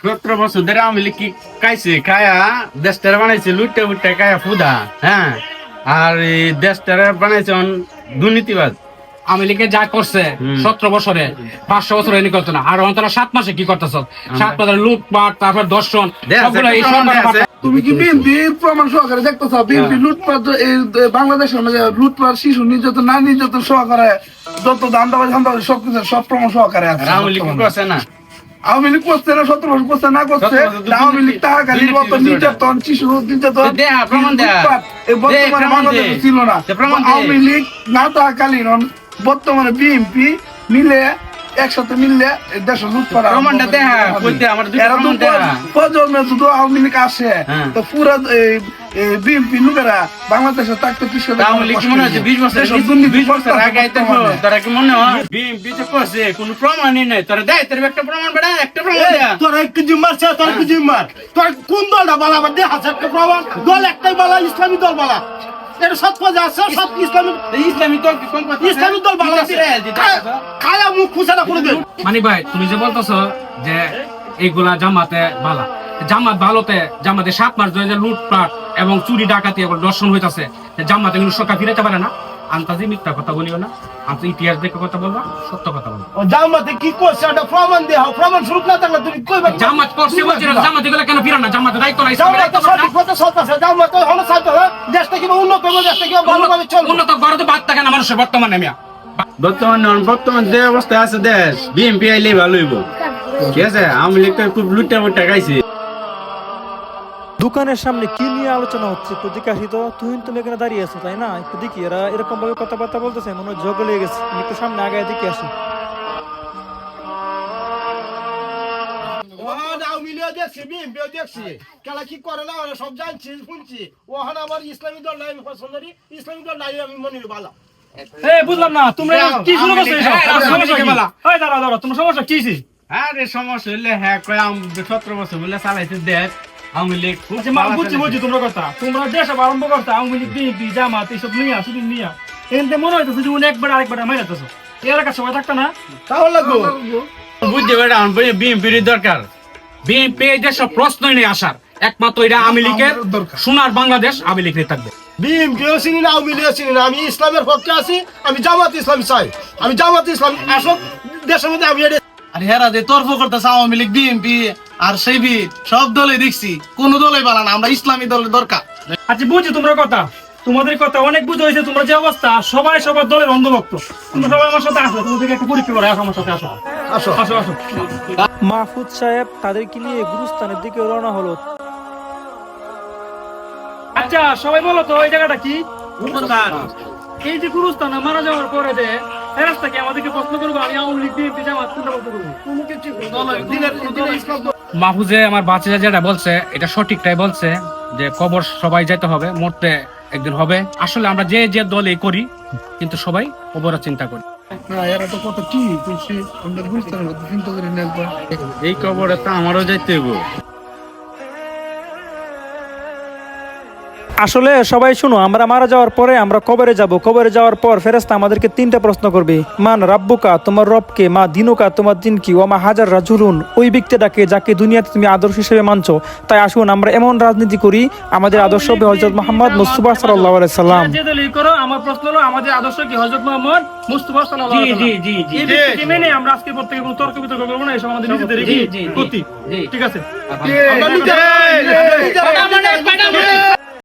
সতেরো বছর ধরে আমি কি খাইছে খায়া দেশটারে বানাইছে লুটে উঠে খায়া ফুদা হ্যাঁ? আর এই দেশটারে বানাইছে দুর্নীতিবাদ আমি লিখে যা করছে সতেরো বছরে পাঁচশো বছরে এনে করতো না। আর অন্তত সাত মাসে কি করতেছ? সাত মাসে লুটপাট তারপর দর্শন তুমি কি বিএনপি প্রমাণ সহকারে দেখতেছ? বিএনপি লুটপাট এই বাংলাদেশের মধ্যে লুটপাট শিশু নির্যাতন না নির্যাতন সহকারে যত দান্দাবাজ দান্দাবাজ সব কিছু সব প্রমাণ সহকারে আছে। না? আওয়ামী লীগ করছে না সতেরো বছর করছে না করছে আওয়ামী লীগ টাকা ওটা। নির্যাতন শিশু নির্যাতন বর্তমানে বাংলাদেশে ছিল না। আওয়ামী লীগ না থাকাকালীন বর্তমানে বিএনপি মিলে একসাথে মিললে দেশে প্রমাণটা করে দেয়া, দিতে হবে। কই দেয়া, আমার প্রমাণ দেয়া। প্রজন্মে আওয়ামী লীগ আসে। হ্যাঁ। তো পুরো বিএনপি লোকেরা বাংলাদেশে থাকতে কি তা আওয়ামী লীগ মনে হচ্ছে? বিশ বছর বিশ বছর আগে। তোরা কি মনে হয়? বিএনপি করছে কোনো প্রমাণই নাই। তোরা দেয় তোর একটা প্রমাণ বেড়া একটা প্রমাণ দেয়া তোর একটু জিম্মার ছে তোর একটু জিম্মার তোর কোন দলটা বালা? বাদ দিয়ে হাজার প্রমাণ। দল একটাই বালা ইসলামী দল বালা। এটা আছে সব দল দল আছে। খায়া- করে মানে ভাই তুমি যে বলতেছ যে এইগুলা জামাতে বালা। জামাত ভালোতে জামাতে সাত মাস ধরে যে লুটপাট এবং চুরি ডাকাতি এবং দর্শন হইতাছে। জামাতে কিন্তু সরকার ফিরাতে পারে না। আন্তাজি মিথ্যা কথা বলিও না। আমি ইতিহাস দেখে কথা বলবা সত্য কথা বলবা। ও জামাতে কি করছে? এটা প্রমাণ দে হাও। প্রমাণ স্বরূপ না থাকলে তুমি কইবা জামাত করছে বলছে জামাত এগুলা কেন ফিরান না? জামাতে দায়িত্ব নাই জামাতে সঠিক কথা সৎ আছে জামাতে হলো সাথে হবে দেশটা কিবা উন্নত হবে দেশটা কিবা ভালোভাবে চলবে? উন্নত ঘরে বাদ থাকে না মানুষের বর্তমানে মিয়া। বর্তমানে বর্তমান যে অবস্থায় আছে দেশ বিএনপি আইলেই ভালো হইব। ঠিক আছে আওয়ামী লীগ খুব লুটে মুটে খাইছে। দোকানের সামনে কি নিয়ে আলোচনা হচ্ছে একটু তো তুই তুমি এখানে দাঁড়িয়ে আছো তাই না? একটু দেখি এরা এরকম ভাবে কথাবার্তা বলতেছে মনে হয় ঝগড়া লেগে গেছে। একটু সামনে আগে দেখে আসি। দেখছি বিএনপিও দেখছি। খেলা কি করে না ওরা সব জানছি শুনছি। ওহান আমার ইসলামী দল নাই আমি পছন্দ করি। ইসলামী দল নাই আমি মনে করি ভালো এই বুঝলাম না তোমরা কি শুরু করছ এসব? হ্যাঁ, তোমার সমস্যা কি? বলা। এই দাঁড়াও দাঁড়াও তোমার সমস্যা কি হইছে? আরে সমস্যা হইলে হ্যাঁ কয় সতেরো বছর বলে চালাইছে দেশ আওয়ামী লীগ আচ্ছা মা ভালো বুঝছি চালাইছে। বুঝছি তোমরা কথা। তোমরা দেশ আরম্ভ করতে আওয়ামী লীগ বিএনপি জামাত এইসব নিয়া শুধু নিয়া। এনতে মনে হইতেছে যে উনি একবার আরেকবার মাইরা দিতেছো। এলাকার সবাই থাকতো না? তাহলে বুঝতে পারে বিএনপির দরকার। বিএনপি এই দেশের প্রশ্নই নেই আসার। একমাত্র এটা আওয়ামী লীগের সোনার বাংলাদেশ আওয়ামী লীগের থাকবে। বিএনপিও চিনি না আওয়ামী লীগও চিনি না। আমি ইসলামের পক্ষে আছি আমি জামাত ইসলাম চাই। আমি জামাত ইসলাম আসল দেশের মধ্যে আমি আর হেরা যে তর্ক করতেছে আওয়ামী লীগ বিএনপি আর সেই বি সব দলে দেখছি। কোন দলে বালা না আমরা ইসলামী দলের দরকার। আচ্ছা বুঝছি তোমরা কথা। তোমাদের কথা অনেক বুঝে হয়েছে তোমরা যে অবস্থা সবাই সবার দলের অন্ধভক্ত। তোমরা সবাই আমার সাথে আসো তোমাদেরকে একটা পরীক্ষা করে আসো আমার সাথে আসো। আসো। আসো আসো। মাহফুজ সাহেব তাদেরকে নিয়ে গুরুস্থানের দিকে রওনা হলো? আচ্ছা সবাই বলো তো এই জায়গাটা কি? এই যে গুরুস্থান মারা যাওয়ার পরে যে ফেরাস্তা কি আমাদেরকে প্রশ্ন করব? আমি আওয়ামী লীগ বিএনপি জামাত কোনটা বলতে করব দিনের দিনের ইসলাম মাহফুজে আমার বাচ্চা যেটা বলছে এটা সঠিকটাই বলছে যে কবর সবাই যেতে হবে মরতে একদিন হবে। আসলে আমরা যে যে দলে করি কিন্তু সবাই ওপরা চিন্তা করি। না এরা তো কত কি? করছে আমরা বুঝতে পারব চিন্তা করে নেন এই কবরে তো আমারও যাইতে হইব। আসলে সবাই শুনো আমরা মারা যাওয়ার পরে আমরা কবরে যাব। কবরে যাওয়ার পর ফেরেস্তা আমাদেরকে তিনটা প্রশ্ন করবে। মান রাব্বুকা তোমার রবকে? মা দিনুকা তোমার দিন কি ও মা হাজার রাজুরুন ওই ব্যক্তিটাকে যাকে দুনিয়াতে তুমি আদর্শ হিসেবে মানছো তাই আসুন আমরা এমন রাজনীতি করি আমাদের আদর্শ হবে হজরত মোহাম্মদ মুস্তফা সাল্লাহ সাল্লাম। করো আমার প্রশ্ন হলো আমাদের আদর্শ কি হযরত মুহাম্মদ মুস্তাফা সাল্লাল্লাহু আলাইহি ওয়াসাল্লাম জি, জি, এই ব্যক্তিকে মেনে আমরা আজকে প্রত্যেকে কোনো তর্ক বিতর্ক করব না এসব আমাদের নিজেদের জি, জি, জি, জি। ঠিক আছে?